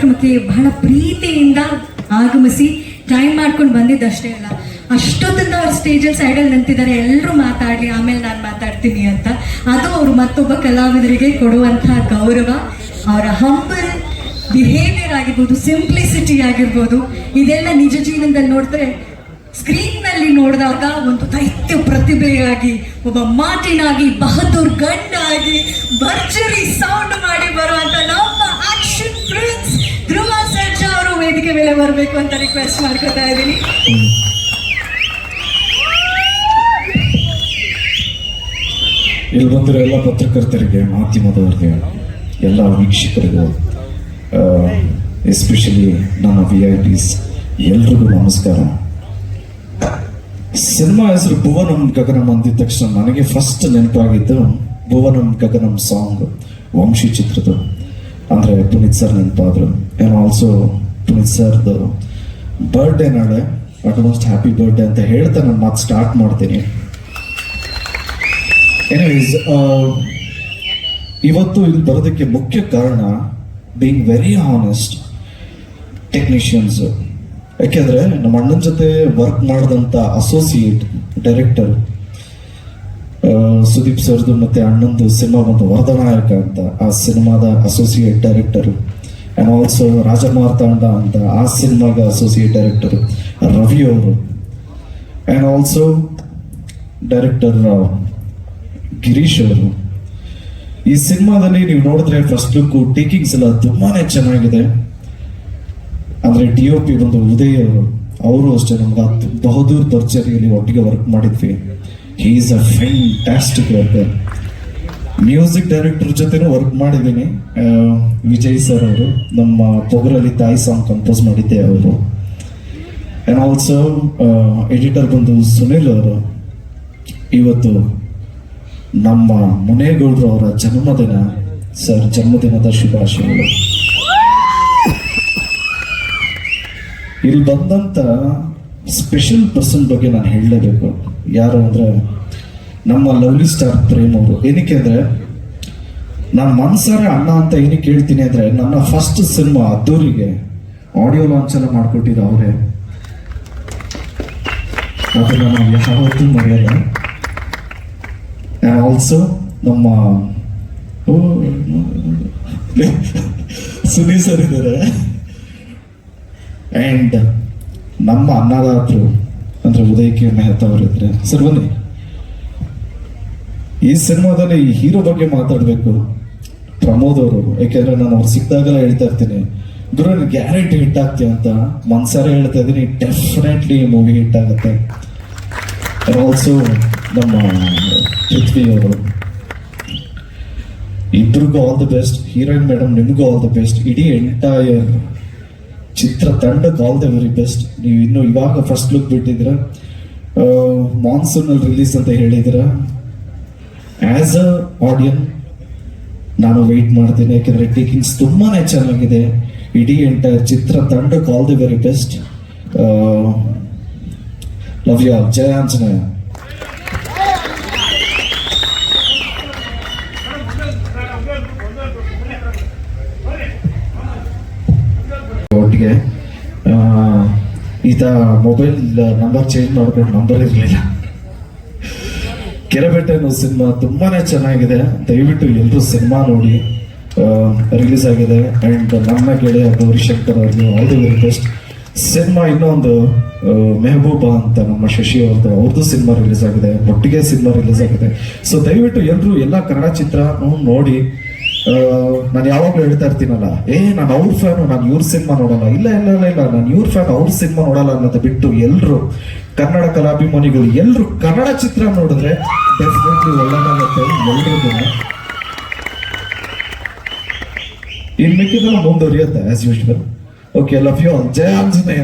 ಕಾರ್ಯಕ್ರಮಕ್ಕೆ ಬಹಳ ಪ್ರೀತಿಯಿಂದ ಆಗಮಿಸಿ ಟೈಮ್ ಮಾಡ್ಕೊಂಡು ಬಂದಿದ್ದಷ್ಟೇ ಅಲ್ಲ. ಅಷ್ಟೊತ್ತಿಂದ ಅವ್ರ ಸ್ಟೇಜಲ್ಲಿ ಸೈಡಲ್ಲಿ ನಿಂತಿದ್ದಾರೆ ಎಲ್ಲರೂ ಮಾತಾಡಲಿ, ಆಮೇಲೆ ನಾನು ಮಾತಾಡ್ತೀನಿ ಅಂತ. ಅದು ಅವರು ಮತ್ತೊಬ್ಬ ಕಲಾವಿದರಿಗೆ ಕೊಡುವಂತಹ ಗೌರವ. ಅವರ ಹಂಬಲ್ ಬಿಹೇವಿಯರ್ ಆಗಿರ್ಬೋದು ಸಿಂಪ್ಲಿಸಿಟಿ ಆಗಿರ್ಬೋದು, ಇದೆಲ್ಲ ನಿಜ ಜೀವನದಲ್ಲಿ ನೋಡಿದ್ರೆ ಸ್ಕ್ರೀನ್ನಲ್ಲಿ ನೋಡಿದಾಗ ಒಂದು ದೈತ್ಯ ಪ್ರತಿಭೆಯಾಗಿ, ಒಬ್ಬ ಮಾತಿನಾಗಿ, ಬಹದ್ದೂರ್ ಗಂಡಾಗಿ, ಭರ್ಜರಿ ಬರಬೇಕು ಅಂತ ರಿಕ್ವೆಸ್ಟ್ ಮಾಡ್ಕೊತಾ ಇದ್ದೀನಿ. ಇಲ್ಲಿ ಬಂದಿರೋ ಎಲ್ಲ ಪತ್ರಕರ್ತರಿಗೆ, ಮಾಧ್ಯಮದವರಿಗೆ, ಎಲ್ಲ ವೀಕ್ಷಕರಿಗೂ ಎಸ್ಪೆಷಲಿ ನನ್ನ ವಿ ಐ ಪಿಸ್ ಎಲ್ರಿಗೂ ನಮಸ್ಕಾರ. ಸಿನಿಮಾ ಹೆಸರು ಭುವನಂ ಗಗನಂ ಅಂದಿದ ತಕ್ಷಣ ನನಗೆ ಫಸ್ಟ್ ನೆನಪಾಗಿದ್ದು ಭುವನಂ ಗಗನಂ ಸಾಂಗ್ ವಂಶಿ ಚಿತ್ರದ ಅಂದರೆ ಪುನೀತ್ ಸರ್ ನೆನಪಾದ್ರು. ಆ್ಯಂಡ್ ಆಲ್ಸೋ ಸರ್ದು ಬರ್ಡೇ ನಾಳೆ ಆಲ್ಮೋಸ್ಟ್ ಹ್ಯಾಪಿ ಬರ್ಡೇ ಅಂತ ಹೇಳ್ತಾ ನಾನು ಮಾತು ಸ್ಟಾರ್ಟ್ ಮಾಡ್ತೀನಿ. ಎನಿವೇಸ್ ಇವತ್ತು ಇಲ್ಲಿ ಬರೋದಕ್ಕೆ ಮುಖ್ಯ ಕಾರಣ ಬೀಂಗ್ ವೆರಿ ಹಾನೆಸ್ಟ್ ಟೆಕ್ನಿಷಿಯನ್ಸ್ ಯಾಕೆಂದ್ರೆ ನಮ್ಮ ಅಣ್ಣನ ಜೊತೆ ವರ್ಕ್ ಮಾಡಿದಂಥ ಅಸೋಸಿಯೇಟ್ ಡೈರೆಕ್ಟರ್ ಸುದೀಪ್ ಸರ್ದು ಮತ್ತೆ ಅಣ್ಣಂದು ಸಿನಿಮಾ ಬಂದು ವರದನಾಯಕ ಅಂತ ಆ ಸಿನಿಮಾದ associate director and also Rajamarthanda ಅಂತ ಆ ಸಿನಿಮಾಗ ಅಸೋಸಿಯೇಟ್ ಡೈರೆಕ್ಟರ್ ರವಿ ಅವರು ಆ್ಯಂಡ್ ಆಲ್ಸೋ ಡೈರೆಕ್ಟರ್ ಗಿರೀಶ್ ಅವರು ಈ ಸಿನಿಮಾದಲ್ಲಿ ನೀವು ನೋಡಿದ್ರೆ ಫಸ್ಟ್ ಲುಕ್ ಟೇಕಿಂಗ್ಸ್ ಎಲ್ಲ ತುಂಬಾನೇ ಚೆನ್ನಾಗಿದೆ. ಅಂದ್ರೆ ಡಿ ಒ ಪಿ ಬಂದು ಉದಯ್ ಅವರು ಅವರು ಅಷ್ಟೇ ನಮ್ಗೆ ಬಹದ್ದೂರ್ ದರ್ಜರಿಯಲ್ಲಿ ಒಟ್ಟಿಗೆ ವರ್ಕ್ ಮಾಡಿದ್ವಿ. He is a fantastic worker music director ಜೊತೆನೂ ವರ್ಕ್ ಮಾಡಿದ್ದೀನಿ. ವಿಜಯ್ ಸರ್ ಅವರು, ನಮ್ಮ ಪೊಗರಲ್ಲಿ ತಾಯಿ ಸಾಂಗ್ ಕಂಪೋಸ್ ಮಾಡಿದ್ದೆ ಅವರು. ಆ್ಯಂಡ್ ಆಲ್ಸೋ ಎಡಿಟರ್ ಬಂದು ಸುನಿಲ್ ಅವರು. ಇವತ್ತು ನಮ್ಮ ಮುನೇಗೌಡರು ಅವರ ಜನ್ಮದಿನ ಸರ್ ಜನ್ಮದಿನದ ಶುಭಾಶಯಗಳು. ಇಲ್ಲಿ ಬಂದಂತ ಸ್ಪೆಷಲ್ ಪರ್ಸನ್ ಬಗ್ಗೆ ನಾನು ಹೇಳಲೇಬೇಕು. ಯಾರು ಅಂದ್ರೆ ನಮ್ಮ ಲವ್ಲಿ ಸ್ಟಾರ್ ಪ್ರೇಮ್ ಅವರು. ಏನಕ್ಕೆ ಅಂದ್ರೆ, ನಾನು ಮನ್ಸಾರೆ ಅಣ್ಣ ಅಂತ ಏನಕ್ಕೆ ಹೇಳ್ತೀನಿ ಅಂದ್ರೆ, ನನ್ನ ಫಸ್ಟ್ ಸಿನಿಮಾ ಅದ್ದೂರಿಗೆ ಆಡಿಯೋ ಲಾಂಚ್ ಎಲ್ಲ ಅವರೇ. ಅದನ್ನು ನಾವು ಯಾವತ್ತೂ ಮರೆಯಲ್ಲ. ಆ್ಯಂಡ್ ಆಲ್ಸೋ ನಮ್ಮ ಸುನಿ ಸರ್ ಇದ್ದಾರೆ. ಆ್ಯಂಡ್ ನಮ್ಮ ಅನ್ನದಾತರು ಅಂದ್ರೆ ಉದಯಕ್ಕೆ ಮೆಹತಾ ಅವರು ಇದ್ದಾರೆ ಸರ್, ಬನ್ನಿ. ಈ ಸಿನಿಮಾದಲ್ಲಿ ಈ ಹೀರೋ ಬಗ್ಗೆ ಮಾತಾಡಬೇಕು. ಪ್ರಮೋದ್ ಅವರು ಯಾಕೆಂದ್ರೆ ನಾನು ಅವ್ರು ಸಿಕ್ಕಿದಾಗೆಲ್ಲ ಹೇಳ್ತಾ ಇರ್ತೀನಿ. ಗುರು ಗ್ಯಾರಂಟಿ ಹಿಟ್ ಆಗ್ತೀಯ ಅಂತ ಮನ್ಸಾರೆ ಹೇಳ್ತಾ ಇದ್ದೀನಿ. ಡೆಫಿನೆಟ್ಲಿ ಈ ಮೂವಿ ಹಿಟ್ ಆಗುತ್ತೆ. ಆಲ್ಸೋ ನಮ್ಮ ಪೃಥ್ವಿ ಅವರು ಇಬ್ರಿಗೂ all the best heroine madam ನಿಮಗೂ ಆಲ್ ದ ಬೆಸ್ಟ್ ಇಡೀ ಎಂಟೈರ್ ಚಿತ್ರ ತಂಡಕ್ಕೆ ಆಲ್ ದ ವೆರಿ ಬೆಸ್ಟ್ ನೀವು ಇನ್ನು ಇವಾಗ ಫಸ್ಟ್ ಲುಕ್ ಬಿಟ್ಟಿದ್ದೀರ. ಮಾನ್ಸೂನಲ್ಲಿ ರಿಲೀಸ್ ಅಂತ ಹೇಳಿದಿರ ಆಸ್ ಅ ಆಡಿಯನ್ ನಾನು ವೆಯ್ಟ್ ಮಾಡ್ತೀನಿ. ಯಾಕೆಂದ್ರೆ ಟೇಕಿಂಗ್ಸ್ ತುಂಬಾನೇ ಚೆನ್ನಾಗಿದೆ. ಇಡೀ ಎಂಟೈರ್ ಚಿತ್ರ ತಂಡಕ್ಕೆ all the very best love you Jaya Anjaneya. ಈತ ಮೊಬೈಲ್ ನಂಬರ್ ಚೇಂಜ್ ಮಾಡ್ಕೊಂಡು ನಂಬರ್ ಇರಲಿಲ್ಲ. ಕೆರೆಬೆಟ್ಟ ಅನ್ನೋ ಸಿನಿಮಾ ತುಂಬಾನೇ ಚೆನ್ನಾಗಿದೆ. ದಯವಿಟ್ಟು ಎಲ್ಲರೂ ಸಿನಿಮಾ ನೋಡಿ ರಿಲೀಸ್ ಆಗಿದೆ. ಅಂಡ್ ನಮ್ಮ ಗೆಳೆಯ ಗೌರಿ ಶಂಕರ್ ಅವ್ರಿಗೆ all the very best cinema ಇನ್ನೊಂದು ಮೆಹಬೂಬ ಮೆಹಬೂಬಾ ಅಂತ ನಮ್ಮ ಶಶಿ ಅವ್ರದ್ದು ಅವ್ರದ್ದು ಸಿನಿಮಾ ರಿಲೀಸ್ ಆಗಿದೆ. ಒಟ್ಟಿಗೆ ಸಿನಿಮಾ ರಿಲೀಸ್ ಆಗಿದೆ. ಸೊ ದಯವಿಟ್ಟು ಎಲ್ಲರೂ ಎಲ್ಲ ಕನ್ನಡ ಚಿತ್ರ ನೋಡಿ ನಾನು ಯಾವಾಗಲೂ ಹೇಳ್ತಾ ಇರ್ತೀನಲ್ಲ, ಏ, ನಾನು ಅವ್ರ ಫ್ಯಾನು ನಾನು ಇವ್ರ ಸಿನಿಮಾ ನೋಡಲ್ಲ. ಇಲ್ಲ ಇಲ್ಲ ಇಲ್ಲ ಇಲ್ಲ, ನಾನು ಇವ್ರ ಫ್ಯಾನ್ ಅವ್ರ ಸಿನಿಮಾ ನೋಡಲ್ಲ ಅನ್ನೋದು ಬಿಟ್ಟು ಎಲ್ಲರೂ ಕನ್ನಡ ಕಲಾಭಿಮಾನಿಗಳು ಎಲ್ಲರೂ ಕನ್ನಡ ಚಿತ್ರ ನೋಡಿದ್ರೆ ಡೆಫಿನೆಟ್ಲಿ ಒಳ್ಳೆದಾಗುತ್ತೆ ಎಲ್ರಿಗೂ. ಇನ್ ಮಿಕ್ಕಿದ್ರೆ ಮುಂದುವರಿಯುತ್ತೆ as usual okay love you Jaya Anjaneya.